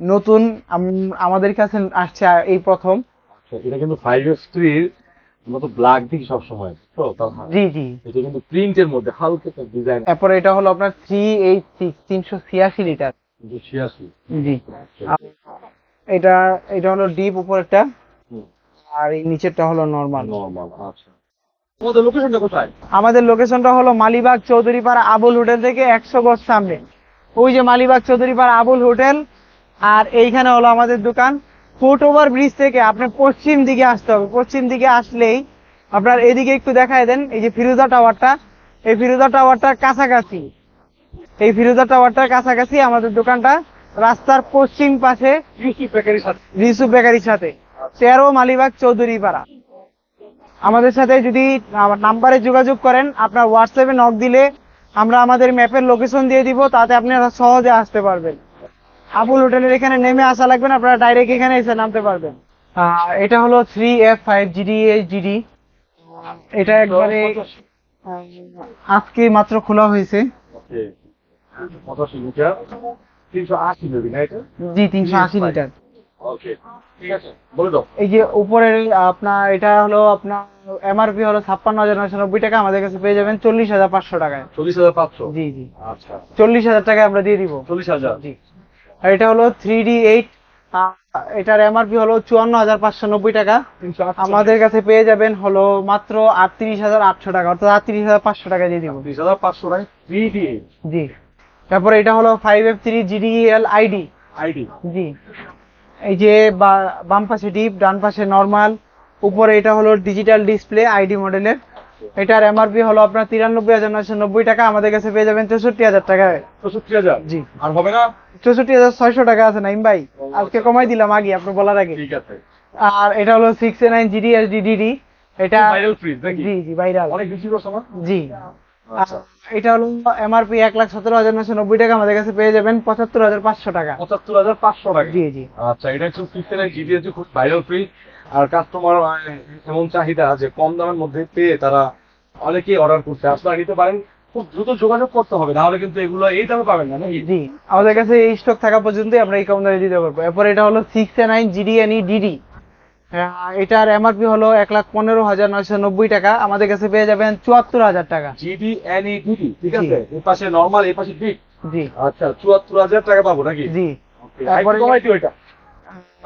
নতুন আমাদের কাছে আসছে এই প্রথম। আচ্ছা, এটা কিন্তু ফাইভ এস থ্রির মতো ব্ল্যাক তো তার মানে জি জি। এটা কিন্তু প্রিন্টের মধ্যে হালকা একটা ডিজাইন এরপরে এটা হলো আপনার থ্রি এইট সিক্স তিনশো ছিয়াশি লিটার। কিন্তু ছিয়াশি। জি। এটা এটা হলো ডিপ উপরেরটা। আর এই নিচেরটা হলো নর্মাল নর্মাল আচ্ছা। তোমাদের লোকেশনটা কোথায়? আমাদের লোকেশনটা হলো মালিবাগ চৌধুরীপাড়া আবুল হোটেল থেকে একশো গজ সামনে। ওই যে মালিবাগ চৌধুরীপাড়া আবুল হোটেল আর এইখানে হলো আমাদের দোকান। ফুট ওভার ব্রিজ থেকে আপনি পশ্চিম দিকে আসতে হবে। পশ্চিম দিকে আসলেই আপনার এদিকে একটু দেখায় দেন এই যে ফিরোজা টাওয়ারটা। এই ফিরোজা টাওয়ারটার কাছাকাছি। এই ফিরোজা টাওয়ারটার কাছাকাছি আমাদের দোকানটা রাস্তার পশ্চিম পাশে ইউসুফ বেকারির সাথে। রিসু বেকারির সাথে। তেরো মালিবাগ চৌধুরী পাড়া আমাদের সাথে যদি নাম্বারে যোগাযোগ করেন আপনার হোয়াটসঅ্যাপে নক দিলে আমরা আমাদের ম্যাপের লোকেশন দিয়ে দিব তাতে আপনারা সহজে আসতে পারবেন। আবুল হোটেলের এখানে নেমে আসা লাগবে না আপনারা ডাইরেক্ট এখানে এসে নামতে পারবেন। এটা হলো three F five GD GD এটা একবারে আজকে মাত্র খোলা হয়েছে। জি। তিনশো আশি লিটার ওকে ঠিক আছে এই যে উপরের আপনার এটা হলো আপনার এমআরপি হলো ছাপ্পান্ন হাজার নয়শো নব্বই টাকা আমাদের কাছে পেয়ে যাবেন চল্লিশ হাজার পাঁচশো টাকায়। চল্লিশ হাজার পাঁচশো? জি জি। আচ্ছা। চল্লিশ হাজার টাকায় আমরা দিয়ে দিব। চল্লিশ হাজার? জি। আর এটা হলো থ্রি ডি এইট এটার এমআরপি হলো চুয়ান্ন হাজার পাঁচশো নব্বই টাকা। আমাদের কাছে পেয়ে যাবেন হলো মাত্র আটত্রিশ হাজার আটশো টাকা অর্থাৎ আটত্রিশ হাজার পাঁচশো টাকা দিয়ে দিব। তিরিশ হাজার পাঁচশো টাকা জি। তারপরে এটা হলো five F three GDL ID ID জি। এই যে বাম পাশে ডিপ ডান পাশে নর্মাল উপরে এটা হলো ডিজিটাল ডিসপ্লে আইডি মডেলের এটার এমআরপি হলো আপনার তিরানব্বই হাজার নয়শো নব্বই টাকা আমাদের কাছে পেয়ে যাবেন চৌষট্টি হাজার টাকায় চৌষট্টি হাজার? জি। আর হবে না? চৌষট্টি হাজার ছয়শো টাকা আছে নাইম ভাই। আজকে কমাই দিলাম আগে আপনি বলার আগে। ঠিক আছে। আর এটা হলো six A nine GD S DD এটা ভাইরাল ফ্রিজ জি জি ভাইরাল অনেক বেশি কাস্টমার জি। আচ্ছা। আর এটা হলো এমআরপি এক লাখ সতেরো হাজার নয়শো নব্বই টাকা আমাদের কাছে পেয়ে যাবেন পঁচাত্তর হাজার পাঁচশো টাকা। পঁচাত্তর হাজার পাঁচশো টাকা। জি জি। আচ্ছা এটা হচ্ছে ফিফটিন জিবি হচ্ছে খুব ভাইরাল ফ্রিজ আর কাস্টমার এমন চাহিদা যে কম দামের মধ্যে পেয়ে তারা অনেকেই অর্ডার করছে। আপনারা নিতে পারেন খুব দ্রুত যোগাযোগ করতে হবে কিন্তু এগুলো এই দামে পাবেন না জি আমাদের কাছে এই স্টক থাকা পর্যন্তই আমরা এই কম দামে দিতে পারব। এরপর এটা হলো সিক্স নাইন জিডিএনই ডিডি এটার এমআরপি হলো এক লাখ পনেরো হাজার নয়শো নব্বই টাকা। আমাদের কাছে পেয়ে যাবেন চুয়াত্তর হাজার টাকা। জিডি এন ই ডিডি ঠিক আছে। এই পাশে নর্মাল এই পাশে জি। আচ্ছা চুয়াত্তর হাজার টাকা পাবো নাকি? জি। তারপরে- এটা।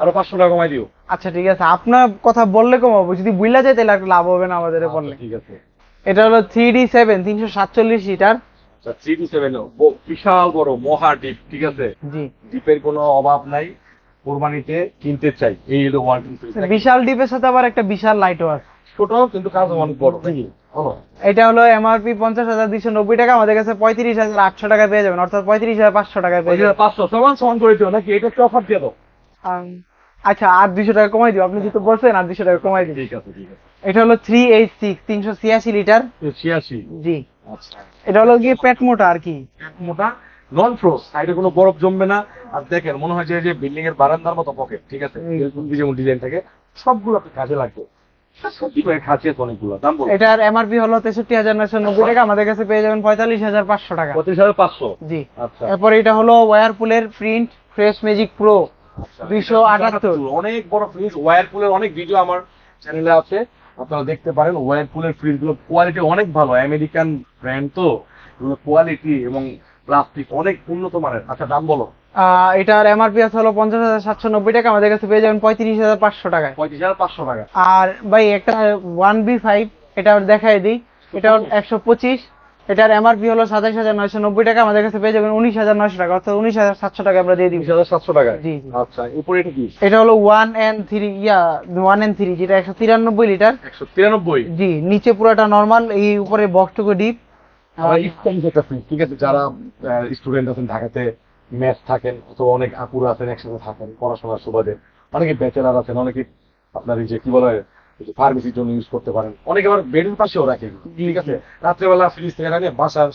আরও পাঁচশো টাকা কমাই দিও। আচ্ছা ঠিক আছে। আপনার কথা বললে কমাবো। যদি বুঝলা যায় তাহলে একটু লাভ হবে না আমাদের বললে। আচ্ছা, ঠিক আছে। এটা হলো থ্রি ডি সেভেন তিনশো সাতচল্লিশ লিটার। থ্রি ডি সেভেন বিশাল বড় মহা ডিপ ঠিক আছে? জি। ডিপের কোনো অভাব নাই। কোরবানিতে কিনতে চাই। এই হলো বিশাল ডিপের সাথে আবার একটা বিশাল লাইটও আছে। ছোট কিন্তু কাজ অনেক বড় এটা হলো এমআরপি পঞ্চাশ হাজার দুইশো নব্বই টাকা। আমাদের কাছে পঁয়ত্রিশ হাজার আটশো টাকা পেয়ে যাবেন। অর্থাৎ পঁয়ত্রিশ হাজার পাঁচশো টাকা পেয়ে যাবেন। পাঁচশো সমান সমান করে দিও নাকি? এটা একটু অফার দিয়ে দাও। আচ্ছা আর দুইশো টাকা কমাই দিব। আপনি যেহেতু বলছেন আর দুইশো টাকা কমাই দিই ঠিক আছে ঠিক আছে। এটা হলো থ্রি এইট সিক্স তিনশো ছিয়াশি লিটার। ছিয়াশি। জি। আচ্ছা। এটা হলো গিয়ে পেট মোটা আর কি। মোটা নন ফ্রোজ সাইডে কোনো বরফ জমবে না। আর দেখেন মনে হয় যে যে বিল্ডিং এর বারান্দার মতো পকেট ঠিক আছে? যেমন ডিজাইন থাকে। সবগুলো আপনি কাজে লাগবে। এটার এমআরপি হলো তেষট্টি হাজার নয়শো নব্বই টাকা। আমাদের কাছে পেয়ে যাবেন পঁয়তাল্লিশ হাজার পাঁচশো টাকা। পঁচিশ হাজার পাঁচশো? জি। আচ্ছা। এরপর এটা হলো ওয়ারপুলের প্রিন্ট ফ্রেশ ম্যাজিক প্রো আচ্ছা। 278 অনেক বড় ফ্রিজ ওয়ারপুলের অনেক ভিডিও আমার চ্যানেলে আছে আপনারা দেখতে পারেন ওয়ারপুলের ফ্রিজগুলো কোয়ালিটি অনেক ভালো আমেরিকান ব্র্যান্ড তো কোয়ালিটি এবং প্লাস্টিক অনেক উন্নত মানের। আচ্ছা দাম বলো। এটার এমআরপি আছে হলো পঞ্চাশ হাজার সাতশো নব্বই টাকা আমাদের কাছে পেয়ে যাবেন পঁয়ত্রিশ হাজার পাঁচশো টাকায়। পঁয়ত্রিশ হাজার পাঁচশো টাকা। আর ভাই একটা ওয়ান বি ফাইভ এটা দেখাই দিই এটা একশো পঁচিশ। এটার এমআরপি হলো সাতাশ হাজার নয়শো নব্বই টাকা আমাদের কাছে পেয়ে যাবেন উনিশ হাজার নয়শো টাকা অর্থাৎ উনিশ হাজার সাতশো টাকা আমরা দিয়ে দিই তিরিশ হাজার সাতশো টাকা জি। আচ্ছা উপরে এটা কি? এটা হলো one N three yeah one N three যেটা একশো তিরানব্বই লিটার। একশো তিরানব্বই? জি নিচে পুরোটা নর্মাল এই উপরে বক্সটুকু ডিপ ঠিক আছে? যারা স্টুডেন্ট আছেন ঢাকাতে ম্যাথ থাকেন অথবা অনেক আপুরা আছেন একসাথে থাকেন পড়াশোনার সুবাদে। অনেকে ব্যাচেলার আছেন অনেকে আপনার এই যে কি বলে ফার্মেসির জন্য ইউজ করতে পারেন। অনেকে আবার বেডের পাশেও রাখে। ঠিক আছে? রাত্রেবেলা ফ্রিজ থেকে রাখে বাসার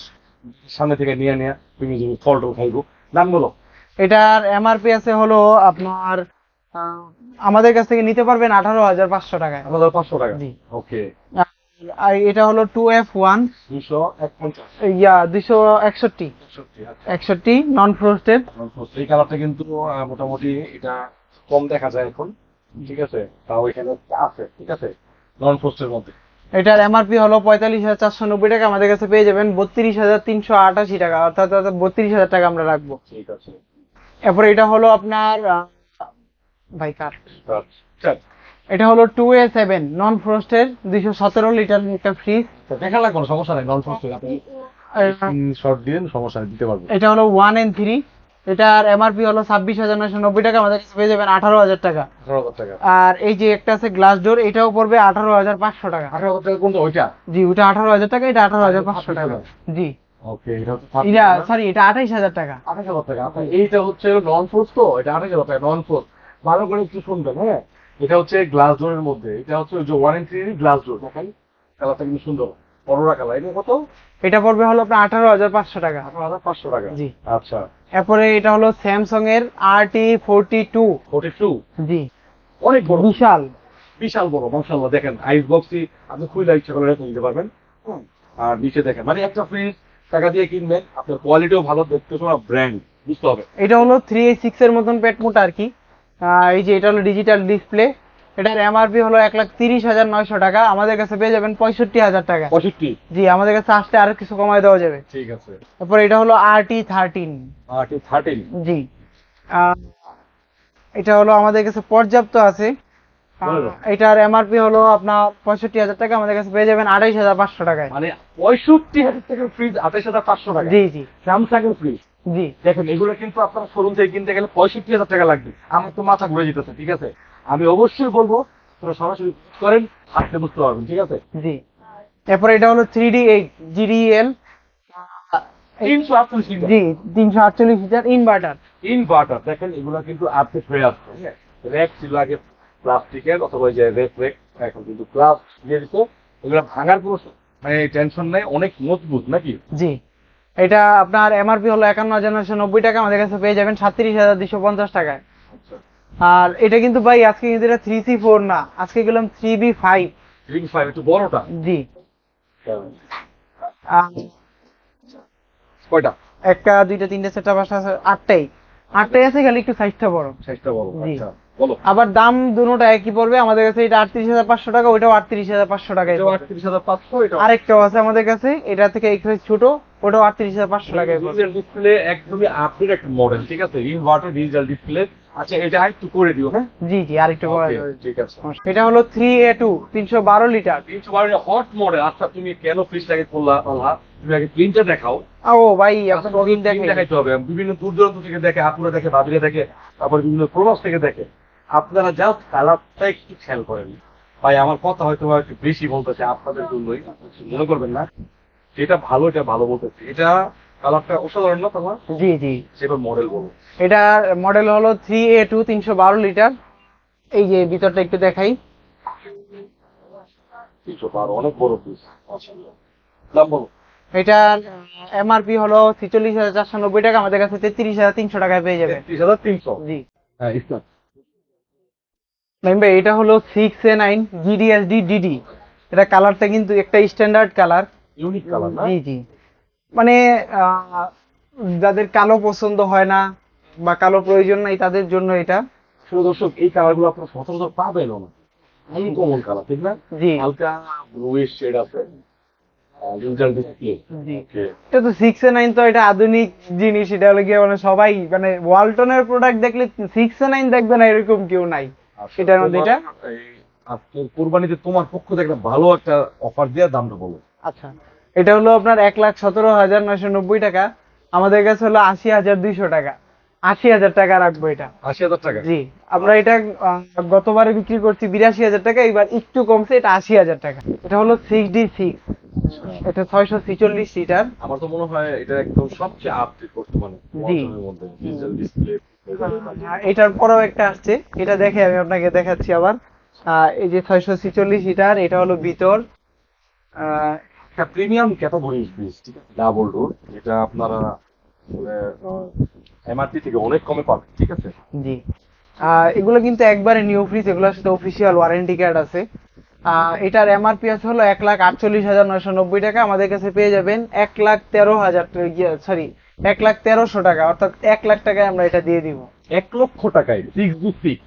সামনে থেকে নিয়ে নিয়ে তুমি যদি ফল টল খাইবো। দাম বলো। এটার এমআরপি আছে হলো আপনার আমাদের কাছ থেকে নিতে পারবেন আঠারো হাজার পাঁচশো টাকায়। আমাদের পাঁচশো টাকা। জি। ওকে। আর এটা হলো টু এফ ওয়ান দুশো ইয়া দুইশো একষট্টি। আচ্ছা। একষট্টি নন ফ্রোস্টেড Non-frost। এই কালারটা কিন্তু মোটামুটি এটা কম দেখা যায় এখন। ঠিক আছে? তাও এখানে আছে ঠিক আছে? নন ফ্রস্টের মধ্যে। এটার এমআরপি হলো পঁয়তাল্লিশ হাজার চারশো নব্বই টাকা। আমাদের কাছে পেয়ে যাবেন বত্রিশ হাজার তিনশো আটাশি টাকা অর্থাৎ বত্রিশ হাজার টাকা আমরা রাখব। ঠিক আছে। এরপর এটা হলো আপনার ভাই কার? এটা হলো টু এ সেভেন নন ফ্রোস্টের দুইশো সতেরো লিটার একটা ফ্রিজ দেখা লাগবে কোনো সমস্যা নেই নন ফ্রস্টের আপনি শর্ট দিন সমস্যা দিতে পারব। এটা হলো ওয়ান এন থ্রি এটার এমআরপি হলো ছাব্বিশ হাজার নয়শো নব্বই টাকা আমাদের কাছে পেয়ে যাবেন আঠারো হাজার টাকা। টাকা। আর এই যে একটা আছে গ্লাস ডোর এটাও পড়বে আঠারো হাজার পাঁচশো টাকা। আঠারো হাজার টাকা কোনটা? ওইটা? জি ওটা আঠারো হাজার টাকা এটা আঠারো হাজার পাঁচশো টাকা। জি। ওকে এটা সরি এটা আঠাইশ হাজার টাকা। আঠাশ হাজার টাকা। আচ্ছা, এইটা হচ্ছে নন ফ্রোস্ট তো? এটা আঠাশ হাজার টাকা নন ফ্রোস্ট ভালো করে একটু শুনবেন হ্যাঁ? এটা হচ্ছে গ্লাস ডোরের মধ্যে। এটা হচ্ছে যে ওয়ান গ্লাস ডোর দেখেন কালারটা কিন্তু সুন্দর। কালার। এটা কত? এটা পড়বে হলো আপনার আঠারো হাজার পাঁচশো টাকা। আঠারো হাজার পাঁচশো টাকা। জি। আচ্ছা। এরপরে এটা হলো স্যামসাং এর R T forty two forty two জি। অনেক বড়। বিশাল। বিশাল বড় মাশাআল্লাহ দেখেন আইস বক্সই আপনি খুলে ইচ্ছা করে রেখে নিতে পারবেন। আর নিচে দেখেন মানে একটা ফ্রিজ টাকা দিয়ে কিনবেন আপনার কোয়ালিটিও ভালো দেখতে শোনা ব্র্যান্ড বুঝতে হবে। এটা হলো থ্রি এ সিক্স এর মতন পেট মোটা আর কি। এই যে এটা হলো ডিজিটাল ডিসপ্লে এটার এমআরপি হলো এক লাখ তিরিশ হাজার নয়শো টাকা। আমাদের কাছে পেয়ে যাবেন পঁয়ষট্টি হাজার টাকা। পঁয়ষট্টি? জি আমাদের কাছে আসতে আরও কিছু কমায় দেওয়া যাবে। ঠিক আছে। তারপর এটা হলো আর টি থার্টিন আর কি থার্টিন জি। এটা হলো আমাদের কাছে পর্যাপ্ত আছে। এটার এমআরপি হলো আপনার পঁয়ষট্টি হাজার টাকা আমাদের কাছে পেয়ে যাবেন আড়াইশ হাজার পাঁচশো টাকায়। মানে পঁয়ষট্টি হাজার টাকার ফ্রিজ আঠাশ হাজার পাঁচশো টাকা জি জি। স্যামসাং এর ফ্রিজ জি। দেখেন এগুলো কিন্তু আপনার শোরুম থেকে কিনতে গেলে পঁয়ষট্টি হাজার টাকা লাগবে। আমার তো মাথা ঘুরে যেতেছে ঠিক আছে? আমি অবশ্যই বলব তোরা সরাসরি করেন হাতে বুঝতে পারবেন ঠিক আছে? জি। এরপর এটা হলো থ্রি ডি এইট জিডিএল তিনশো আটচল্লিশ জি তিনশো আটচল্লিশ লিটার ইনভার্টার ইনভার্টার দেখেন এগুলো কিন্তু আপডেট হয়ে আসছে র্যাক ছিল আগে প্লাস্টিকের অথবা যে রেক রেক এখন কিন্তু গ্লাস দিয়ে দিচ্ছে এগুলো ভাঙার কোনো মানে টেনশন নেই অনেক মজবুত নাকি? জি। এটা আপনার এমআরপি হলো একান্ন হাজার নয়শো নব্বই টাকা আমাদের কাছে পেয়ে যাবেন সাতত্রিশ হাজার দুশো পঞ্চাশ টাকায়। আর এটা কিন্তু ভাই আজকে কিন্তু এটা থ্রি সি ফোর না। আজকে গেলাম three B five ring five একটু বড়টা? জি। কয়টা? একটা দুইটা তিনটা চারটা পাঁচটা আটটাই। আটটাই আছে খালি একটু সাইজটা বড়। সাইজটা বড়। আচ্ছা বলো। আবার দাম দুটোটা একই পড়বে। আমাদের কাছে এটা আটত্রিশ হাজার পাঁচশো টাকা ওইটাও আটত্রিশ হাজার পাঁচশো টাকায় এটাও পড়বে। আটত্রিশ হাজার পাঁচশো এটা আরেকটাও আছে আমাদের কাছে এটা থেকে একটু ছোট ওটাও আটত্রিশ হাজার পাঁচশো ডিসপ্লে একদমই আপডেট একটা মডেল ঠিক আছে? ইনভার্টার ডিজিটাল ডিসপ্লে আচ্ছা এটা একটু করে দিও হ্যাঁ? জি জি আরেকটু করা Okay, ঠিক আছে। এটা হলো থ্রি এ টু তিনশো বারো লিটার। হট মডেল আচ্ছা তুমি কেন ফ্রিজটাকে করলা আল্লাহ তুমি আগে প্রিন্টার দেখাও। ও ভাই আপনার আপনার দিন দেখে দেখে দেখাইতে হবে। বিভিন্ন দূর দূরান্ত থেকে দেখে আপুরা দেখে ভাবিরা দেখে তারপর বিভিন্ন প্রবাস থেকে দেখে। আপনারা জাস্ট কালারটা একটু খেয়াল করেন। ভাই আমার কথা হয়তো একটু বেশি বলতেছে আপনাদের জন্যই। মনে করবেন না। যেটা ভালো এটা ভালো বলতেছে। এটা কালারটা অসাধারণ না তোমার? জি জি। সেটা মডেল বলো। এটার মডেল হলো থ্রি এ টু তিনশো বারো লিটার। এই যে ভিতরটা একটু দেখাই। তিনশো বারো অনেক বড় পিস দাম বলো। এটার এমআরপি হলো ছিচল্লিশ হাজার চারশো নব্বই টাকা আমাদের কাছে তেত্রিশ হাজার তিনশো টাকায় পেয়ে যাবে। তেত্রিশ হাজার তিনশো। জি। হ্যাঁ ভাই এটা হলো six A nine GDSD DD এটা কালারটা কিন্তু একটা স্ট্যান্ডার্ড কালার। ইউনিক কালার না? জি জি। মানে যাদের কালো পছন্দ হয় না বা কালো প্রয়োজন নাই তাদের জন্য এটা। শুধু দর্শক এই কালারগুলো আপনার সচরাচর পাবেন না। এই কমন কালার ঠিক না? জি। হালকা ব্লুইশ শেড আছে। ডিজিটাল ডিসপ্লে জি। ওকে এটা তো সিক্স এ নাইন তো এটা আধুনিক জিনিস এটা হলো গিয়ে মানে সবাই মানে ওয়ালটনের প্রোডাক্ট দেখলে সিক্স এ নাইন দেখবে না এরকম কেউ নাই। এটার মধ্যে এটা? আজকের কোরবানিতে তোমার পক্ষ থেকে একটা ভালো একটা অফার দেওয়ার দামটা বলো। আচ্ছা। এটা হলো আপনার এক লাখ সতেরো হাজার নয়শো নব্বই টাকা। আমাদের কাছে হলো আশি হাজার দুইশো টাকা। আশি হাজার টাকা রাখব এটা। আশি হাজার টাকা? জি আমরা এটা গতবারে বিক্রি করছি বিরাশি হাজার টাকা এবার একটু কমছে এটা আশি হাজার টাকা। এটা হলো সিক্স ডি সিক্স এটা ছয়শো ছিচল্লিশ লিটার। আমার তো মনে হয় এটা একদম সবচেয়ে আপডেট বর্তমানে জি। ডিজিটাল ডিসপ্লে এটার পরেও একটা আসছে। এটা দেখে আমি আপনাকে দেখাচ্ছি আবার। আহ, এই যে ছয়শো ছিচল্লিশ লিটার এটা হলো ভিতর। আহ, প্রিমিয়াম ক্যাটাগরি ফ্রিজ ঠিক আছে? ডাবল ডোর যেটা আপনারা এমআরপি থেকে অনেক কমে পাবেন ঠিক আছে? জি। এগুলো কিন্তু একবারে নিউ ফ্রিজ এগুলোর সাথে অফিসিয়াল ওয়ারেন্টি কার্ড আছে। এটার এমআরপি আছে হলো এক লাখ আটচল্লিশ হাজার নয়শো নব্বই টাকা। আমাদের কাছে পেয়ে যাবেন এক লাখ তেরো হাজার সরি এক লাখ তেরোশো টাকা অর্থাৎ এক লাখ টাকায় আমরা এটা দিয়ে দিব। এক লক্ষ টাকায় সিক্স ডি সিক্স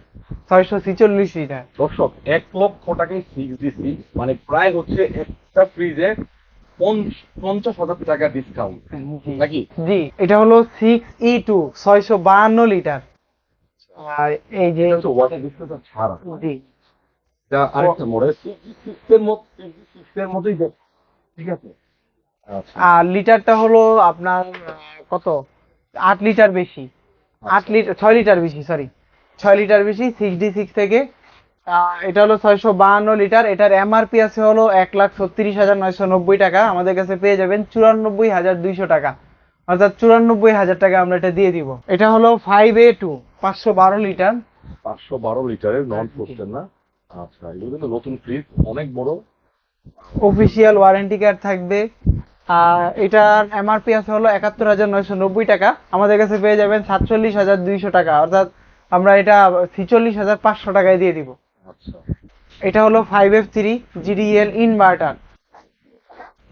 ছয়শো ছিচল্লিশ লিটার দর্শক এক লক্ষ টাকায় ডি সিক্স মানে প্রায় হচ্ছে একটা ফ্রিজে পঞ্চাশ হাজার টাকা ডিসকাউন্ট নাকি? জি এটা হলো সিক্স ই টু ছয়শো বাহান্ন লিটার। আর এই যে ওয়াটার ডিসপ্লেটা ছাড়া। জি। আরেকটা মডেল সিক্স সিক্স এর মধ্যে সিক্স এর মধ্যেই ঠিক আছে? আচ্ছা। আর লিটারটা হলো আপনার কত? আট লিটার বেশি। আট লিটার ছয় লিটার বেশি সরি ছয় লিটার বেশি সিক্স ডি সিক্স থেকে। এটা হলো ছয়শো বাহান্ন লিটার। এটার এমআরপি আছে হলো এক লাখ ছত্রিশ হাজার নয়শো নব্বই টাকা। আমাদের কাছে পেয়ে যাবেন চুরানব্বই হাজার দুইশো টাকা। অর্থাৎ চুরানব্বই হাজার টাকা আমরা এটা দিয়ে দিব। এটা হলো ফাইভ এ টু পাঁচশো বারো লিটার। পাঁচশো বারো লিটারের নন পোস্টের না। আচ্ছা এগুলো কিন্তু নতুন ফ্রিজ অনেক বড়। অফিসিয়াল ওয়ারেন্টি কার্ড থাকবে। আর এটার এমআরপি আছে হলো একাত্তর হাজার নয়শো নব্বই টাকা। আমাদের কাছে পেয়ে যাবেন সাতচল্লিশ হাজার দুইশো টাকা। অর্থাৎ আমরা এটা ছিচল্লিশ হাজার পাঁচশো টাকায় দিয়ে দিব। আচ্ছা। এটা হলো five F three GDL inverter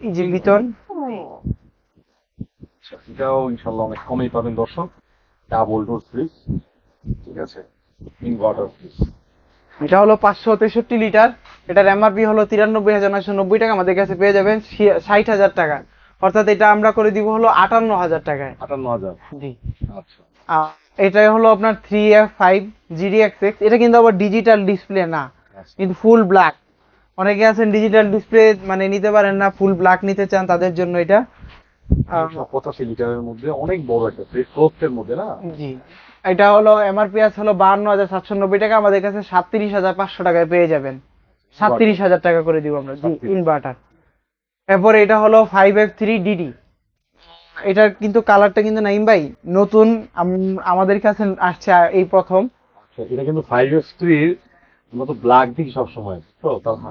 এই যে ভিতর। আচ্ছা, এটাও ইনশাল্লাহ অনেক কমেই পাবেন দর্শক। ডাবল ডোর ফ্রিজ ঠিক আছে ইনভার্টার ফ্রিজ এটা হলো পাঁচশো তেষট্টি লিটার। এটার এমআরপি হলো তিরানব্বই হাজার নয়শো নব্বই টাকা। আমাদের কাছে পেয়ে যাবেন ষাট হাজার টাকা। অর্থাৎ এটা আমরা করে দিব হলো আটান্ন হাজার টাকায়। আটান্ন হাজার। জি। আচ্ছা। এটাই হলো আপনার three F five GD X X এটা কিন্তু আবার ডিজিটাল ডিসপ্লে না। কিন্তু ফুল ব্ল্যাক অনেকে আছেন ডিজিটাল ডিসপ্লে মানে নিতে পারেন না ফুল ব্ল্যাক নিতে চান তাদের জন্য এটা পঁচাশি লিটারের মধ্যে অনেক বড় একটা ফ্লোপের মধ্যে না? জি। এটা হলো এমআরপি আছে হলো বাহান্ন হাজার সাতশো নব্বই টাকা আমাদের কাছে সাতত্রিশ হাজার পাঁচশো টাকায় পেয়ে যাবেন। সাতত্রিশ হাজার টাকা করে দিব আমরা জি ইনভার্টার এরপরে এটা হলো ফাইভ এফ থ্রি ডিডি এটার কিন্তু কালারটা কিন্তু নাইম ভাই নতুন আমাদের কাছে আসছে এই প্রথম। আচ্ছা এটা কিন্তু ফাইভ এস থ্রির মতো ব্ল্যাক দিই সবসময় তো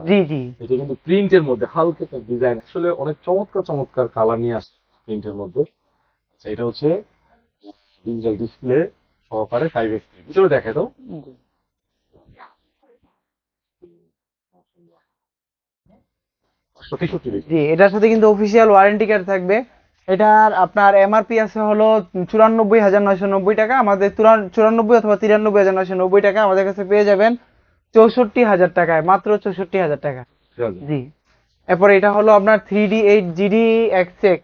জি জি। এটা কিন্তু প্রিন্টের মধ্যে হালকা একটা ডিজাইন আসলে অনেক চমৎকার চমৎকার কালার নিয়ে আসছে প্রিন্টের মধ্যে। আচ্ছা এটা হচ্ছে ডিজিটাল ডিসপ্লে সহকারে ফাইভ এক্স ভিতরে দেখে তো। সত্যি সত্যি জি এটার সাথে কিন্তু অফিসিয়াল ওয়ারেন্টি কার্ড থাকবে। এটার আপনার এমআরপি আছে হলো চুরানব্বই হাজার নয়শো নব্বই টাকা। আমাদের চুরানব্বই অথবা তিরানব্বই হাজার নয়শো নব্বই টাকা আমাদের কাছে পেয়ে যাবেন চৌষট্টি হাজার টাকায় মাত্র চৌষট্টি হাজার টাকা। জি। এরপরে এটা হলো আপনার থ্রি ডি এইট জিডি এক্সেক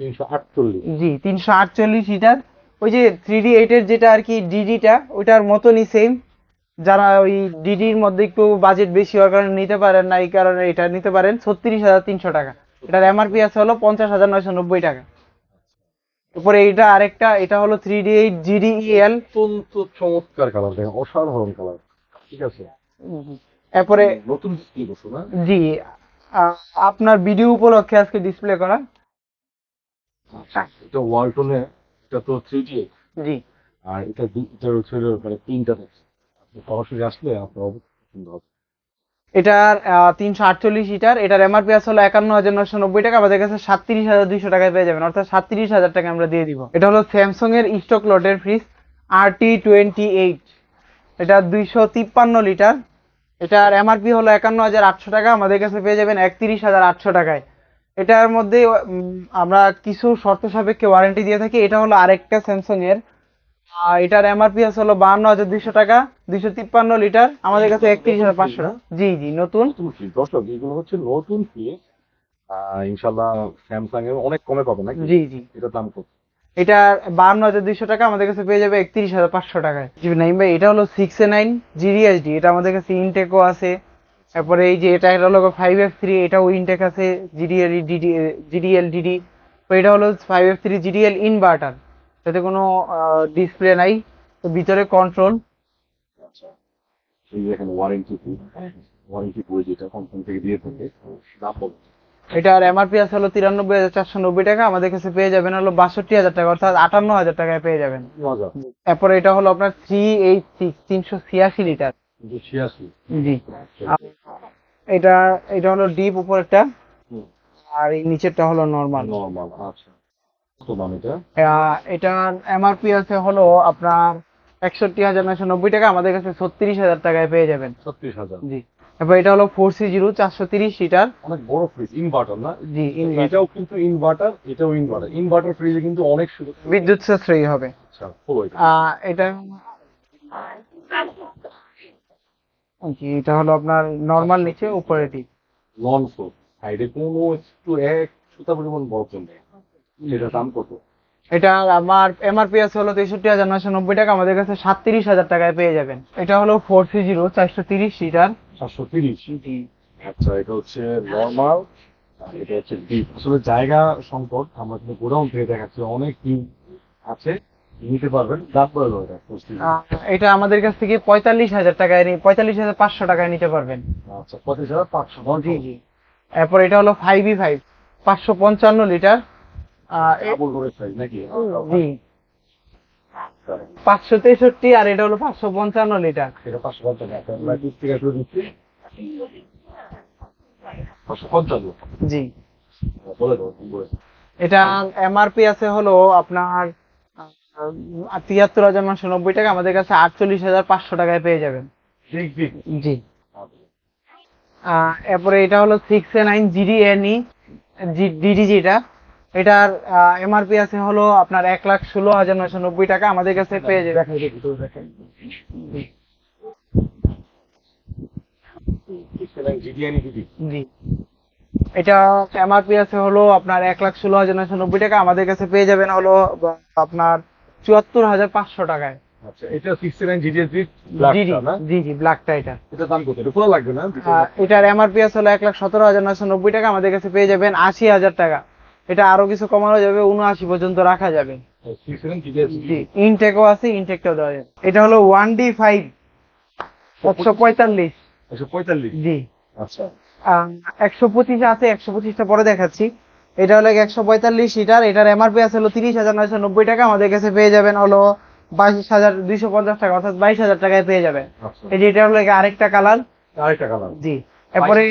তিনশো আটচল্লিশ। জি তিনশো আটচল্লিশ লিটার। ওই যে থ্রি ডি এইটের যেটা আর কি ডিডিটা ওইটার মতনই সেম যারা ওই ডিডির মধ্যে একটু বাজেট বেশি হওয়ার কারণে নিতে পারেন না এই কারণে এটা নিতে পারেন। ছত্রিশ হাজার তিনশো টাকা। এটার এমআরপি আছে হলো পঞ্চাশ হাজার নয়শো নব্বই টাকা। তারপরে এটা আরেকটা এটা হলো three D eight GD GDL অত্যন্ত চমৎকার কালার দেখেন অসাধারণ কালার ঠিক আছে? এরপরে নতুন ডিসপ্লে করছ না জি আপনার ভিডিও উপলক্ষে আজকে ডিসপ্লে করা। এটা ওয়ালটনে এটা তো থ্রি ডি জি। আর এটা এটার হচ্ছে মানে তিনটা সরাসরি আসলে আপনার অবশ্যই পছন্দ হবে। এটার তিনশো আটচল্লিশ লিটার এটার এমআরপি আছে হলো একান্ন হাজার নশো নব্বই টাকা, আমাদের কাছে সাতত্রিশ হাজার দুইশো টাকায় পেয়ে যাবেন, অর্থাৎ সাতত্রিশ হাজার টাকা আমরা দিয়ে দিব। এটা হলো স্যামসং এর স্টক লটের fridge R T twenty eight এটা দুইশো তিপ্পান্ন লিটার। এটার এমআরপি হলো একান্ন হাজার আটশো টাকা, আমাদের কাছে পেয়ে যাবেন একত্রিশ হাজার আটশো টাকায়। এটার মধ্যে আমরা কিছু শর্ত সাপেক্ষে ওয়ারেন্টি দিয়ে থাকি, এটা হলো আরেকটা স্যামসং এর এটার এমআরপি আছে হলো বাহান্ন হাজার দুইশো টাকা দুইশো তিপ্পান্ন লিটার আমাদের কাছে একত্রিশ হাজার পাঁচশো জি জি নতুন। দর্শক এগুলো হচ্ছে নতুন ফ্রিজ ইনশাল্লাহ স্যামসাং এর অনেক কমে পাবেন নাকি? জি জি। এটার দাম কত? এটা বাহান্ন হাজার দুইশো টাকা আমাদের কাছে পেয়ে যাবে একত্রিশ হাজার পাঁচশো টাকায়। জি নাইম ভাই এটা হলো সিক্স এ নাইন জিডিএসডি এটা আমাদের কাছে ইনটেকও আছে। তারপরে এই যে এটা এটা হলো ফাইভ এফ থ্রি এটাও ইনটেক আছে জিডিএল ডিডি জিডিএল ডিডি তো এটা হলো five F three GDL inverter যাতে কোনো ডিসপ্লে নাই তো ভিতরে কন্ট্রোল আচ্ছা। এই ওয়ারেন্টি ওয়ারেন্টি বই যেটা কোম্পানি থেকে দিয়ে থাকে দাম বলো এটার এমআরপি আছে হলো তিরানব্বই হাজার চারশো নব্বই টাকা আমাদের কাছে পেয়ে যাবেন হলো বাষট্টি হাজার টাকা অর্থাৎ আটান্ন হাজার টাকায় পেয়ে যাবেন। মজা এরপরে এটা হলো আপনার থ্রি এইট সিক্স তিনশো ছিয়াশি? লিটার জি এটা এটা হলো ডিপ উপরেরটা হুম। আর এই নিচেরটা হলো নর্মাল নর্মাল আচ্ছা। এটার এমআরপি আছে হলো আপনার একষট্টি হাজার নয়শো নব্বই টাকা আমাদের কাছে ছত্রিশ হাজার টাকায় পেয়ে যাবেন। ছত্রিশ হাজার। জি। এবার এটা হলো ফোর সি জিরো চারশো তিরিশ লিটার। অনেক বড় ফ্রিজ ইনভার্টার না? জি এটাও কিন্তু ইনভার্টার এটাও ইনভার্টার ইনভার্টার ফ্রিজে কিন্তু অনেক সুযোগ বিদ্যুৎ সাশ্রয়ী হবে। আচ্ছা এটা জি, এটা হলো আপনার নর্মাল নিচে উপরে ডিপ নন ফ্লোর সাইডে কোনো একটু এক সুতা পরিমাণ বরফ নেই এটা দাম কত? এটা আমার এমআরপি আছে হলো তেষট্টি হাজার নয়শো নব্বই টাকা আমাদের কাছে সাতত্রিশ হাজার টাকায় পেয়ে যাবেন। এটা হলো ফোর থ্রি জিরো চারশো তিরিশ লিটার সাতশো তিরিশ? আচ্ছা এটা হচ্ছে নর্মাল এটা হচ্ছে ডিপ আসলে জায়গা সংকট আমরা কিন্তু গোডাউন থেকে দেখাচ্ছি অনেক ডিপ আছে নিতে পারবেন। দাম এটা এটা আমাদের কাছ থেকে পঁয়তাল্লিশ হাজার টাকায় পঁয়তাল্লিশ হাজার পাঁচশো টাকায় নিতে পারবেন। আচ্ছা পঁচিশ হাজার পাঁচশো জি জি। এরপর এটা হলো ফাইভ ই ফাইভ পাঁচশো পঞ্চান্ন লিটার। জি। পাঁচশো তেষট্টি আর এটা হলো পাঁচশো পঞ্চান্ন লিটার। এটা জি। এটা এমআরপি আছে হলো আপনার তিয়াত্তর হাজার নশো নব্বই টাকা আমাদের কাছে আটচল্লিশ হাজার পাঁচশো টাকায় পেয়ে যাবেন। জি। এরপরে এটা হলো six A nine GD NE DD যেটা এটার এমআরপি আছে হলো আপনার এক লাখ ষোলো হাজার নয়শো নব্বই টাকা আমাদের কাছে পেয়ে জিডিআনি দিদি জি। এটা এমআরপি আছে হলো আপনার এক লাখ ষোলো হাজার নশো নব্বই টাকা আমাদের কাছে পেয়ে যাবেন হলো আপনার চুয়াত্তর হাজার পাঁচশো টাকায়। আচ্ছা এটার এমআরপি আছে হলো এক লাখ সতেরো হাজার নশো নব্বই টাকা আমাদের কাছে পেয়ে যাবেন আশি হাজার টাকা। এটা আরও কিছু কমানো যাবে উনআশি পর্যন্ত রাখা যাবে। ইনটেকও আছে ইনটেকটাও দেওয়া যাবে। এটা হলো ওয়ান ডি ফাইভ একশো পঁয়তাল্লিশ। একশো পঁয়তাল্লিশ? জি। আচ্ছা। একশো পঁচিশ আছে একশো পঁচিশটা পরে দেখাচ্ছি। এটা হলো একশো পঁয়তাল্লিশ লিটার এটার এমআরপি আছে হলো তিরিশ হাজার নয়শো নব্বই টাকা আমাদের কাছে পেয়ে যাবেন হলো বাইশ হাজার দুইশো পঞ্চাশ টাকা অর্থাৎ বাইশ হাজার টাকায় পেয়ে যাবেন। আচ্ছা। এই যে এটা হলো আরেকটা কালার। আরেকটা কালার। জি এরপরে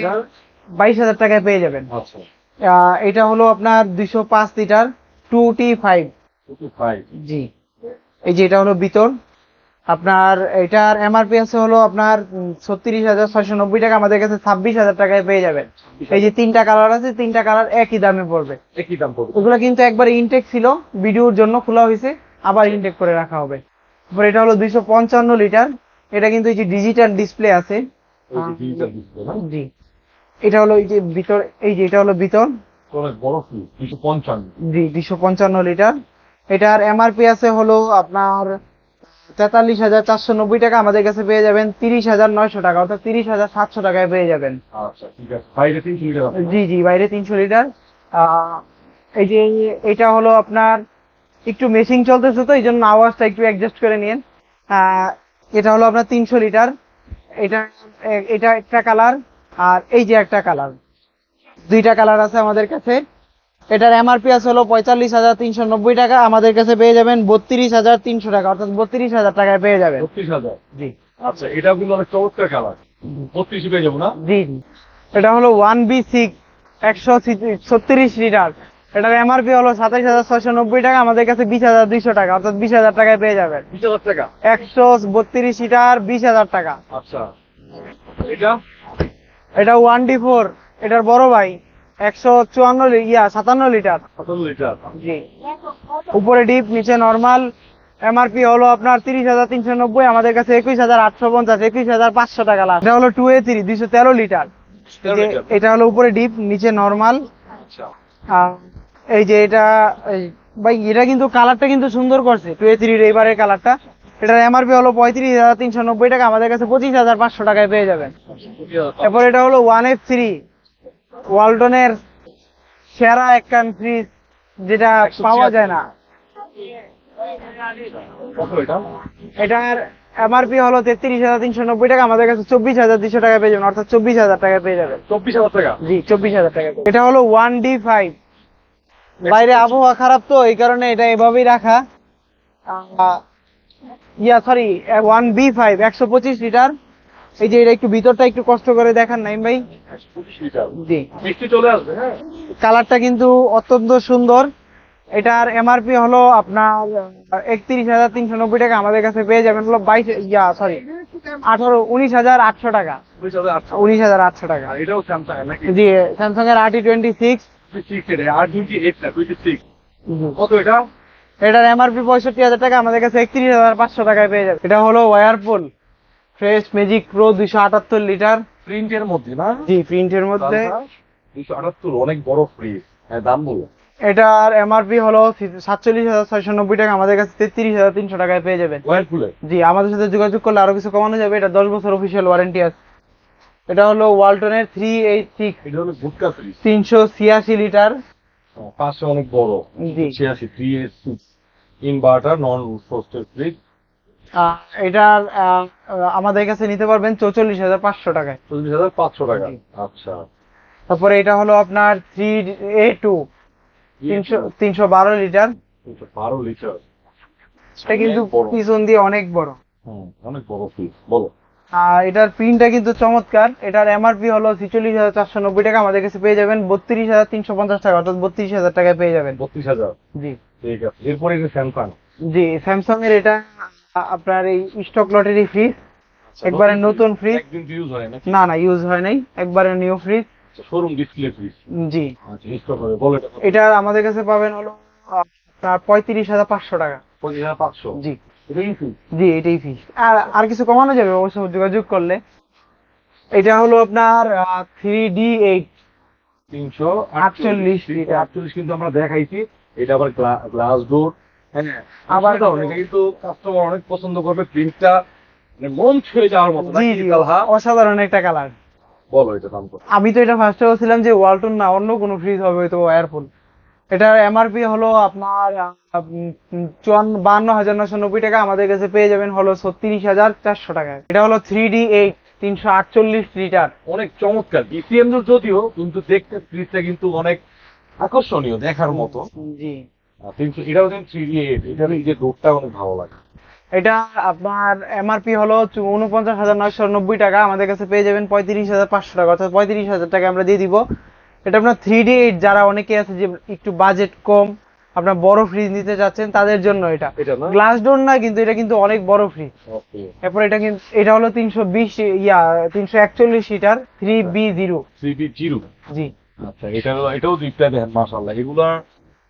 বাইশ হাজার টাকায় পেয়ে যাবেন। আচ্ছা। এটা হলো আপনার দুইশো পাঁচ লিটার টু টি ফাইভ জি। এই যে এটা হলো বিতর আপনার এটার এমআরপি আছে হলো আপনার ছত্রিশ হাজার ছয়শো নব্বই টাকা। আমাদের কাছে ছাব্বিশ হাজার টাকায় পেয়ে যাবেন। এই যে তিনটা কালার আছে তিনটা কালার একই দামে পড়বে। একই দাম পড়বে। ওগুলো কিন্তু একবার ইনটেক ছিল ভিডিওর জন্য খোলা হয়েছে। আবার ইনটেক করে রাখা হবে। তারপর এটা হলো দুইশো পঞ্চান্ন লিটার। এটা কিন্তু এই যে ডিজিটাল ডিসপ্লে আছে? জি। এটা হলো এই যে ভিতর এই যে এটা হলো ভিতর। ফ্রিজ দুশো পঞ্চান্ন। জি লিটার। এটার এমআরপি আছে হলো আপনার তেতাল্লিশ হাজার চারশো নব্বই টাকা। আমাদের কাছে পেয়ে যাবেন তিরিশ হাজার নয়শো টাকা অর্থাৎ তিরিশ হাজার সাতশো টাকায় পেয়ে যাবেন। আচ্ছা জি জি বাইরে তিনশো লিটার। এই যে এটা হলো আপনার একটু মেশিং চলতেছে তো এই জন্য আওয়াজটা একটু অ্যাডজাস্ট করে নিন। এটা হলো আপনার তিনশো লিটার। এটা এটা একটা কালার আর এই যে একটা কালার দুইটা কালার আছে আমাদের কাছে। এটার এমআরপি আছে হলো পঁয়তাল্লিশ হাজার তিনশো নব্বই টাকা আমাদের কাছে পেয়ে যাবেন বত্রিশ হাজার তিনশো টাকা অর্থাৎ বত্রিশ হাজার টাকায় পেয়ে যাবেন। বত্রিশ হাজার? জি। আচ্ছা এটা কিন্তু অনেক চমৎকার কালার। বত্রিশ পেয়ে যাব না? জি এটা হলো ওয়ান বি সিক্স একশো ছত্রিশ লিটার। এটার এমআরপি হলো সাতাইশ হাজার ছয়শো নব্বই টাকা আমাদের কাছে বিশ হাজার দুইশো টাকা অর্থাৎ বিশ হাজার টাকায় পেয়ে যাবেন। বিশ হাজার টাকা? একশো বত্রিশ লিটার বিশ হাজার টাকা। আচ্ছা। এটা? এটা ওয়ান ডি ফোর এটার বড় ভাই একশো চুয়ান্ন ইয়া সাতান্ন লিটার। লিটার। জি। উপরে ডিপ নিচে নর্মাল এমআরপি হলো আপনার তিরিশ হাজার তিনশো নব্বই আমাদের কাছে একুশ হাজার আটশো পঞ্চাশ একুশ হাজার পাঁচশো টাকা লাস্ট এটা হলো টু এ থ্রি দুইশো তেরো লিটার। এটা হলো উপরে ডিপ নিচে নর্মাল আচ্ছা। এই যে এটা ভাই এটা কিন্তু কালারটা কিন্তু সুন্দর করছে টু এ থ্রির এবারের কালারটা এটার এমআরপি হলো পঁয়ত্রিশ হাজার তিনশো নব্বই টাকা আমাদের কাছে পঁচিশ হাজার পাঁচশো টাকায় পেয়ে যাবেন। এরপর এটা হলো ওয়ান এফ থ্রি ওয়ালটনের সেরা একখান ফ্রিজ যেটা পাওয়া যায় না। এটার এমআরপি হলো তেত্রিশ হাজার তিনশো নব্বই টাকা আমাদের কাছে চব্বিশ হাজার দুশো টাকা পেয়ে যাবেন অর্থাৎ চব্বিশ হাজার টাকা পেয়ে যাবেন। চব্বিশ হাজার টাকা? জি চব্বিশ হাজার টাকা এটা হলো ওয়ান ডি ফাইভ বাইরে আবহাওয়া খারাপ তো এই কারণে এটা এভাবেই রাখা। Yeah sorry one B five একশো পঁচিশ লিটার এই যে এটা একটু ভিতরটা একটু কষ্ট করে দেখান নাইম ভাই। জি। চলে আসবে হ্যাঁ? কালারটা কিন্তু অত্যন্ত সুন্দর। এটার এমআরপি হলো আপনার একত্রিশ হাজার তিনশো নব্বই টাকা আমাদের কাছে পেয়ে যাবেন। হলো বাইশ ইয়া সরি আঠারো উনিশ হাজার আটশো টাকা। উনিশ হাজার আটশো। টাকা। এটাও স্যামসাং জি স্যামসাং এর আর না টোয়েন্টি সিক্স কত এটা? এটার এমআরপি পঁয়ষট্টি হাজার টাকা আমাদের কাছে একত্রিশ হাজার পাঁচশো টাকায় পেয়ে যাবে। এটা হলো ওয়ারপুল ফ্রেশ ম্যাজিক প্রো দুইশো আটাত্তর লিটার। প্রিন্টের মধ্যে না? জি প্রিন্টের মধ্যে। দুশো আটাত্তর অনেক বড় ফ্রিজ হ্যাঁ দাম বলো। এটার এমআরপি হলো সাতচল্লিশ হাজার ছয়শো নব্বই টাকা আমাদের কাছে তেত্রিশ হাজার তিনশো টাকায় পেয়ে যাবেন। ওয়ারপুলের জি আমাদের সাথে যোগাযোগ করলে আরও কিছু কমানো যাবে এটা দশ বছর অফিসিয়াল ওয়ারেন্টি আছে। এটা হলো ওয়ালটনের থ্রি এইট সিক্স এটা হলো গুটকা ফ্রিজ তিনশো ছিয়াশি লিটার। পাশে অনেক বড়। জি। ছিয়াশি three eight six inverter non frosted fridge. এটার আমাদের কাছে নিতে পারবেন চৌচল্লিশ হাজার পাঁচশো টাকায়। চল্লিশ হাজার পাঁচশো টাকা। আচ্ছা। তারপরে এটা হলো আপনার থ্রি এ টু তিনশো তিনশো বারো লিটার। বারো লিটার। এটা কিন্তু পিছন দিয়ে অনেক বড়। হুম, অনেক বড় ফ্রিজ বলো। আর এটার প্রিন্টটা কিন্তু চমৎকার। এটার এমআরপি হলো ছিচল্লিশ হাজার চারশো নব্বই টাকা। আমাদের কাছে পেয়ে যাবেন বত্রিশ হাজার তিনশো পঞ্চাশ টাকা অর্থাৎ বত্রিশ হাজার টাকায় পেয়ে যাবেন। বত্রিশ হাজার। জি। ঠিক আছে এরপরে এটা স্যামসাং জি স্যামসাং এর এটা আপনার এই স্টক লটারি ফ্রিজ একবারে নতুন ফ্রিজ একদিন ইউজ হয় না না ইউজ হয় নাই। একবারে new fridge showroom display fridge জি। আচ্ছা স্টক হবে বলো এটা এটা আমাদের কাছে পাবেন হলো আপনার পঁয়ত্রিশ হাজার পাঁচশো টাকা। পঁচিশ হাজার পাঁচশো? জি। জি এটাই ফিস আর আর কিছু কমানো যাবে? অবশ্য যোগাযোগ করলে। এটা হলো আপনার থ্রি ডি এইট তিনশো আটচল্লিশ আটচল্লিশ কিন্তু আমরা দেখাইছি। এটা আবার গ্লাস ডোর হ্যাঁ? আবার- আবার এটা কিন্তু কাস্টমার অনেক পছন্দ করবে প্রিন্টটা মানে মন ছুঁয়ে যাওয়ার মতো অসাধারণ একটা কালার বলো এটা দাম কত? আমি তো এটা ফার্স্টে বলছিলাম যে ওয়ালটন না অন্য কোনো ফ্রিজ হবে হয়তো ওয়ারফুল এটার এমআরপি হলো আপনার চুয়ান্ন বান্ন হাজার নশো নব্বই টাকা। আমাদের কাছে পেয়ে যাবেন হলো ছত্রিশ হাজার চারশো টাকায়। এটা হলো থ্রি ডি এইট তিনশো আটচল্লিশ লিটার। অনেক চমৎকার। বিসিএম যদিও কিন্তু দেখতে ফ্রিজটা কিন্তু অনেক আকর্ষণীয় দেখার মতো। জি। আর এটাও কিন্তু থ্রি ডি এটার এই যে ডোরটা অনেক ভালো লাগে। এটা আপনার এমআরপি হলো উনপঞ্চাশ হাজার নয়শো নব্বই টাকা। আমাদের কাছে পেয়ে যাবেন পঁয়ত্রিশ হাজার পাঁচশো টাকা। অর্থাৎ পঁয়ত্রিশ হাজার টাকা আমরা দিয়ে দিব। এটা আপনার থ্রি ডি এইট যারা অনেকে আছে যে একটু বাজেট কম আপনার বড় ফ্রিজ নিতে চাচ্ছেন তাদের জন্য এটা। গ্লাস ডোর না কিন্তু এটা কিন্তু অনেক বড় ফ্রিজ এরপর এটা কিন্তু এটা হলো তিনশো বিশ ইয়া তিনশো একচল্লিশ litre three B zero three B zero জি। আচ্ছা এটা এটাও ডিপটা দেখেন এগুলা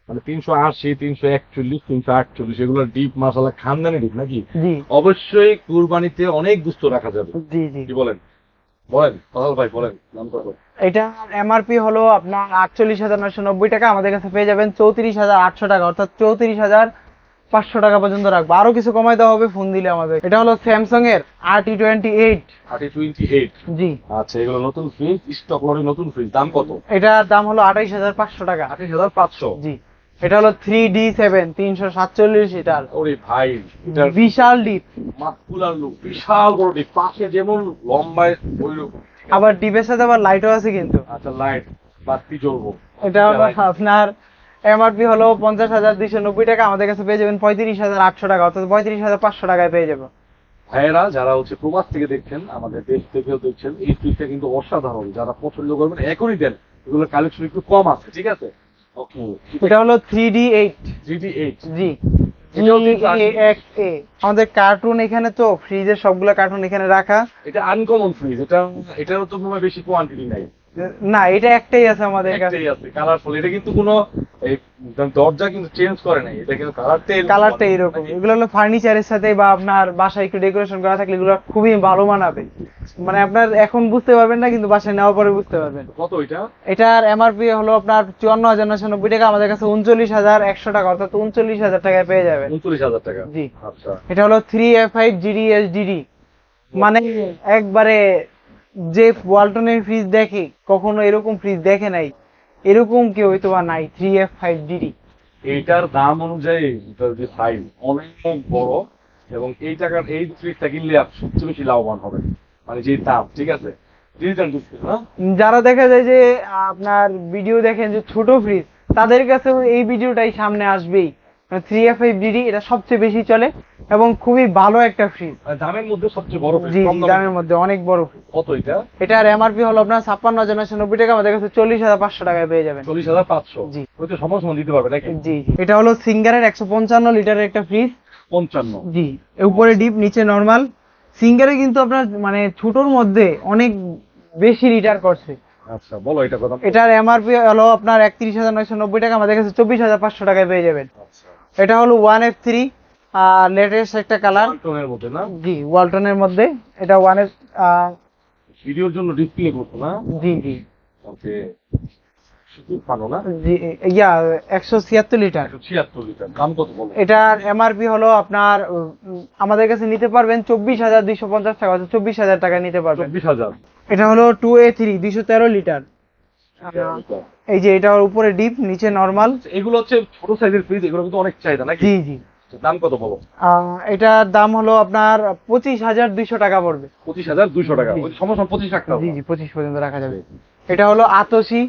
মানে তিনশো আশি তিনশো একচল্লিশ তিনশো আটচল্লিশ এগুলো ডিপ খানদানি ডিপ নাকি? অবশ্যই কুরবানিতে অনেক গুস্ত রাখা যাবে। জি জি। কি বলেন? বলেন ভাই বলেন নাম কত এটা এমআরপি হলো আপনার আটচল্লিশ হাজার নয়শো নব্বই টাকা আমাদের কাছে পেয়ে যাবেন চৌত্রিশ হাজার আটশো টাকা অর্থাৎ চৌত্রিশ হাজার পাঁচশো টাকা পর্যন্ত রাখব। আরও কিছু কমাই দেওয়া হবে ফোন দিলে আমাদের। এটা হলো স্যামসাং এর R T twenty eight thirty twenty eight জি। আচ্ছা এগুলো নতুন ফ্রিজ স্টক লরি নতুন ফ্রিজ দাম কত? এটার দাম হলো আঠাইশ হাজার পাঁচশো টাকা। আঠাশ হাজার পাঁচশো? জি। এটা হলো থ্রি ডি সেভেন তিনশো সাতচল্লিশ লিটার। ওরে ভাই এটার বিশাল ডিপ মাস্কুলার লুক বিশাল বড় ডিপ পাশে যেমন লম্বায় ওই আবার ডিপের সাথে আবার লাইটও আছে কিন্তু। আচ্ছা লাইট বাতি জ্বলবো। এটা হলো আপনার এমআরপি হলো পঞ্চাশ হাজার দুইশো নব্বই টাকা আমাদের কাছে পেয়ে যাবেন পঁয়ত্রিশ হাজার আটশো টাকা অর্থাৎ পঁয়ত্রিশ হাজার পাঁচশো টাকায় পেয়ে যাব। ভাইয়েরা যারা হচ্ছে প্রবাস থেকে দেখছেন আমাদের দেশ থেকেও দেখছেন এই ফ্রিজটা কিন্তু অসাধারণ। যারা পছন্দ করবেন এখনই দেন। এগুলোর কালেকশন একটু কম আছে ঠিক আছে? এটা হলো three D eight. GD eight. জি। আমাদের কার্টুন এখানে তো ফ্রিজের সবগুলো কার্টুন এখানে রাখা। এটা আনকমন ফ্রিজ এটা এটারও তো বেশি কোয়ান্টিটি নাই। না এটা একটাই আছে আমাদের কাছে। একটাই আছে কালারফুল এটা কিন্তু কোনো দরজা কিন্তু চেঞ্জ করে নাই এটা কিন্তু কালারটাই কালারটা এরকম এগুলো হলো ফার্নিচারের সাথে বা আপনার বাসায় একটু ডেকোরেশন করা থাকলে এগুলো খুবই ভালো মানাবে মানে আপনার এখন বুঝতে পারবেন না কিন্তু বাসায় নেওয়ার পরে বুঝতে পারবেন। কত এটা? এটার এমআরপি হলো আপনার চুয়ান্ন হাজার নশো নব্বই টাকা আমাদের কাছে উনচল্লিশ হাজার একশো টাকা অর্থাৎ উনচল্লিশ হাজার টাকায় পেয়ে যাবেন। উনচল্লিশ হাজার টাকা? জি। আচ্ছা। এটা হলো three F five GD S SDD মানে একবারে যে ওয়ালটনের ফ্রিজ দেখে কখনো এরকম ফ্রিজ দেখে নাই এরকম কেউ হয়তো বা নাই থ্রি এফ ফাইভ ডিডি এইটার দাম অনুযায়ী যে সাইজ অনেক বড় এবং এই টাকার এই ফ্রিজটা কিনলে আপনি সবচেয়ে বেশি লাভবান হবে। মানে যে দাম ঠিক আছে? যারা দেখা যায় যে আপনার ভিডিও দেখেন যে ছোট ফ্রিজ তাদের কাছে এই ভিডিওটাই সামনে আসবেই। থ্রি এফ ফাইভ ডিডি এটা সবচেয়ে বেশি চলে এবং খুবই ভালো একটা ফ্রিজ দামের মধ্যে সবচেয়ে বড় ফ্রিজ জি দামের মধ্যে অনেক বড় কত এটা? এটার এমআরপি হলো আপনার ছাপ্পান্ন হাজার নশো নব্বই টাকা আমাদের কাছে চল্লিশ হাজার পাঁচশো টাকায় পেয়ে যাবেন। চল্লিশ হাজার পাঁচশো? জি। ওই তো সমস্ত দিতে পারবে নাকি? জি এটা হলো সিঙ্গারের একশো পঞ্চান্ন লিটারের একটা ফ্রিজ পঞ্চান্ন। জি উপরে ডিপ নিচে নর্মাল সিঙ্গারে কিন্তু আপনার মানে ছোটোর মধ্যে অনেক বেশি রিটার্ন করছে। আচ্ছা বলো এটা কথা। এটার এমআরপি হলো আপনার একত্রিশ হাজার নয়শো নব্বই টাকা আমাদের কাছে চব্বিশ হাজার পাঁচশো টাকায় পেয়ে যাবেন। আচ্ছা। এটা হলো ওয়ান এফ থ্রি লেটেস্ট একটা কালার টোনের মধ্যে না? জি ওয়ালটনের মধ্যে। এটা ওয়ান এফ ভিডিওর জন্য ডিসপ্লে করতো না? জি জি। ওকে ইয়া আমাদের কাছে নিতে পারবেন চব্বিশ হাজার দুইশো পঞ্চাশ টাকা চব্বিশ হাজার টাকা নিতে পারবেন। এটা হলো টু এ থ্রি দুইশো তেরো লিটার। এই যে এটা উপরে ডিপ নিচে নর্মাল। এগুলো হচ্ছে ছোট সাইজের ফ্রিজ এগুলো কিন্তু অনেক চাহিদা নাকি? জি জি। দাম কত এটার দাম হলো আপনার পঁচিশ হাজার দুইশো টাকা পড়বে। পঁচিশ হাজার দুইশো টাকা। সমস্যা পঁচিশ রাখতে জি জি পঁচিশ পর্যন্ত রাখা যাবে। এটা হলো আতসি।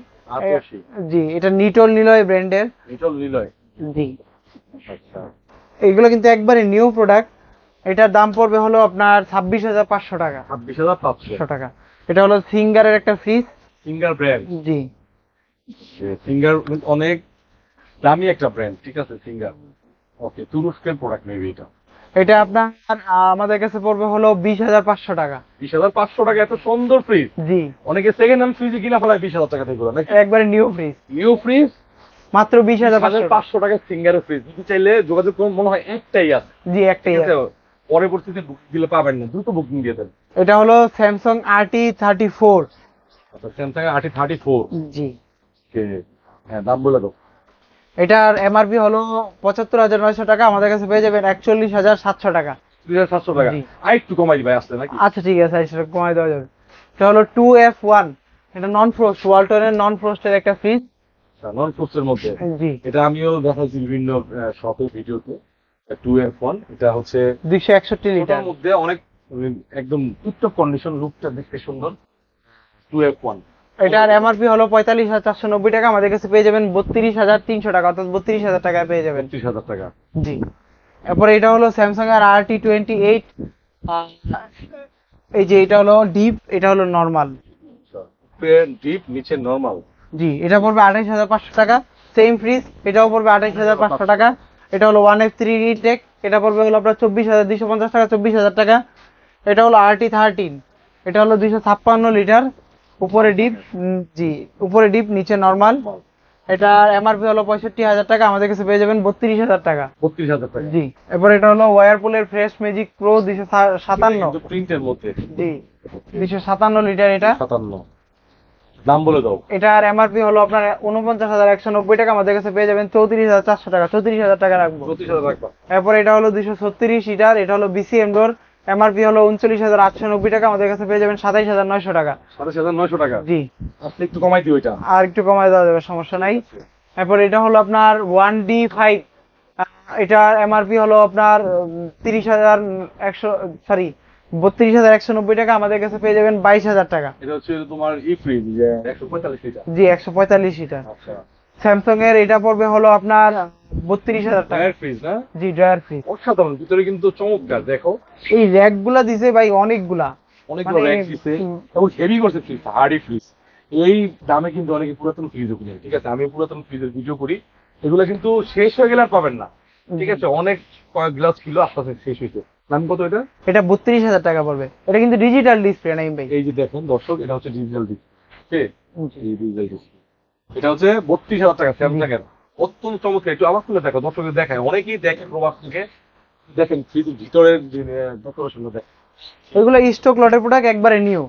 জি এটা নিটল নিলয় ব্র্যান্ডের। লিটল নিলয়। জি। আচ্ছা। এগুলো কিন্তু একবারে নিউ প্রোডাক্ট। এটার দাম পড়বে হলো আপনার ছাব্বিশ হাজার পাঁচশো টাকা। ছাব্বিশ হাজার পাঁচশো। টাকা। এটা হলো সিঙ্গারের একটা ফ্রিজ সিঙ্গার ব্র্যান্ড জি। সিঙ্গার অনেক দামি একটা ব্র্যান্ড ঠিক আছে সিঙ্গার ওকে তুরস্কের প্রোডাক্ট মেবি এটা। এটা আপনার আমাদের কাছে পড়বে হলো বিশ হাজার পাঁচশো টাকা। বিশ হাজার পাঁচশো টাকা এত সুন্দর ফ্রিজ জি। অনেকে সেকেন্ড হ্যান্ড ফ্রিজে কিনা ফেলায় বিশ হাজার টাকা থেকে নাকি? একবারে নিউ ফ্রিজ নিউ ফ্রিজ মাত্র বিশ হাজার পাঁচশো টাকা। সিঙ্গার ফ্রিজ যদি চাইলে যোগাযোগ করুন মনে হয় একটাই আছে। জি একটাই আছে। পরবর্তীতে বুকিং দিলে পাবেন না দ্রুত বুকিং দিয়ে দেন। এটা হলো স্যামসাং আরটি থার্টি ফোর আচ্ছা স্যামসাং আটি থার্টি ফোর জি। হ্যাঁ দাম বলে দাও। এটার এমআরপি হলো পঁচাত্তর হাজার নয়শো টাকা আমাদের কাছে পেয়ে যাবেন একচল্লিশ হাজার সাতশো টাকা। দুই হাজার সাতশো টাকা। আর একটু কমাই দিবে আসলে নাকি? আচ্ছা ঠিক আছে সেটা কমাই দেওয়া যাবে। এটা হলো টু এফ ওয়ান এটা নন ফ্রোস্ট ওয়ালটনের নন ফ্রোস্টের একটা ফ্রিজ নন ফ্রুটসের মধ্যে। জি। এটা আমিও দেখাচ্ছি বিভিন্ন শপে ভিডিওতে। টু এফ ওয়ান এটা হচ্ছে দুইশো একষট্টি লিটার। মধ্যে অনেক একদম টিপটপ কন্ডিশন লুকটা দেখতে সুন্দর। টু এফ ওয়ান এটার এমআরপি হলো পঁয়তাল্লিশ হাজার চারশো নব্বই টাকা আমাদের কাছে পেয়ে যাবেন বত্রিশ হাজার তিনশো টাকা অর্থাৎ বত্রিশ হাজার টাকায় পেয়ে যাবেন। পঁচিশ হাজার টাকা। জি। এরপরে এটা হলো স্যামসাং এর আর টি টোয়েন্টি এইট এই যে এটা হলো ডিপ এটা হলো নর্মাল ডিপ নিচে নর্মাল জি এটা পড়বে আঠাইশ হাজার পাঁচশো টাকা সেম ফ্রিজ এটাও পড়বে আঠাইশ হাজার পাঁচশো টাকা। এটা হলো ওয়ান এফ থ্রি টেক এটা পড়বে হলো আপনার চব্বিশ হাজার দুইশো পঞ্চাশ টাকা চব্বিশ হাজার টাকা। এটা হলো আর টি থার্টিন এটা হলো দুইশো ছাপ্পান্ন লিটার উপরে ডিপ জি উপরে ডিপ নিচে নর্মাল। এটার এমআরপি হলো পঁয়ষট্টি হাজার টাকা আমাদের কাছে পেয়ে যাবেন বত্রিশ হাজার টাকা। বত্রিশ হাজার টাকা। জি এরপর এটা হলো ওয়ারপুলের ফ্রেশ ম্যাজিক প্রো দুইশো সাতান্ন। প্রিন্টের মধ্যে। জি দুইশো সাতান্ন লিটার এটা। সাতান্ন। দাম বলে দাও। এটার এমআরপি হলো আপনার উনপঞ্চাশ হাজার একশো নব্বই টাকা আমাদের কাছে পেয়ে যাবেন চৌত্রিশ হাজার চারশো টাকা চৌত্রিশ হাজার টাকা রাখব। এরপর এটা হলো দুইশো ছত্রিশ লিটার এটা হলো বিসিএম ডোর এমআরপি হলো উনচল্লিশ হাজার আটশো নব্বই টাকা আমাদের কাছে পেয়ে যাবেন সাতাইশ হাজার নয়শো টাকা। সাতাশ হাজার নয়শো টাকা? জি। আসলে একটু কমাই দিও এটা। আর একটু কমায় দেওয়া যাবে সমস্যা নাই। এরপর এটা হলো আপনার ওয়ান ডি ফাইভ। এটার এমআরপি হলো আপনার তিরিশ হাজার একশো সরি বত্রিশ হাজার একশো নব্বই টাকা আমাদের কাছে পেয়ে যাবেন বাইশ হাজার টাকা। এটা হচ্ছে তোমার ই ফ্রিজ যে একশো পঁয়তাল্লিশ লিটার। জি একশো পঁয়তাল্লিশ লিটার। আচ্ছা। স্যামসাং এর এটা পড়বে হলো আপনার বত্রিশ হাজার টাকা। ফ্রিজ না? জি ড্রয়ার ফ্রিজ অসাধারণ ভিতরে কিন্তু চমৎকার দেখো। এই র্যাকগুলা দিছে ভাই অনেকগুলা। অনেকগুলো মানে, র্যাক দিছে এবং হেভি করছে ফ্রিজ হার্ডি ফ্রিজ এই দামে কিন্তু অনেকে পুরাতন ফ্রিজও কিনে ঠিক আছে? আমি পুরাতন ফ্রিজের ভিডিও করি। এগুলো কিন্তু শেষ হয়ে গেলে আর পাবেন না ঠিক আছে? অনেক কয়েক গ্লাস ছিল আস্তে আস্তে শেষ হয়েছে। দাম কত এটা? এটা বত্রিশ হাজার টাকা পড়বে। এটা কিন্তু ডিজিটাল ডিসপ্লে নাইম ভাই। এই যে দেখেন দর্শক এটা হচ্ছে ডিজিটাল ডিসপ্লে ডিজিটাল ডিসপ্লে এটা হচ্ছে বত্রিশ হাজার টাকা স্যামসাং এর অত্যন্ত চমৎকার। একটু আমার খুলে দেখো দর্শকের দেখায়। অনেকেই দেখে প্রবাস থেকে দেখেন ভিতরের ডেকোরেশন দেখেন। এগুলো স্টক লটের প্রোডাক্ট একবারে নিউ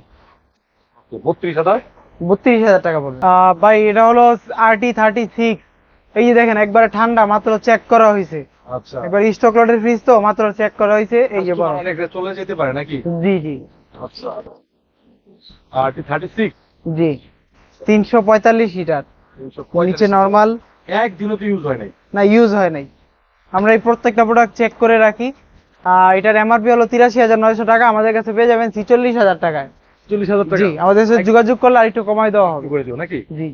বত্রিশ হাজার? বত্রিশ হাজার টাকা পড়বে। ভাই এটা হলো আরটি থার্টি সিক্স এই যে দেখেন একবারে ঠান্ডা মাত্র চেক করা হয়েছে। আচ্ছা। একবার স্টক লটের ফ্রিজ তো মাত্র চেক করা হয়েছে। এই যে চলে যেতে পারে নাকি? জি জি। আচ্ছা। আর থার্টি সিক্স জি। তিনশো পঁয়তাল্লিশ লিটার নিচে নর্মাল একদিনও তো ইউজ হয় নাই। না ইউজ হয় নাই। আমরা এই প্রত্যেকটা প্রোডাক্ট চেক করে রাখি। আর এটার এমআরপি হলো তিরাশি হাজার নয়শো টাকা। আমাদের কাছে পেয়ে যাবেন ছিচল্লিশ হাজার টাকায়। চল্লিশ হাজার টাকা? জি আমাদের সাথে যোগাযোগ করলে আর একটু কমাই দেওয়া হবে। করে দিও নাকি? জি।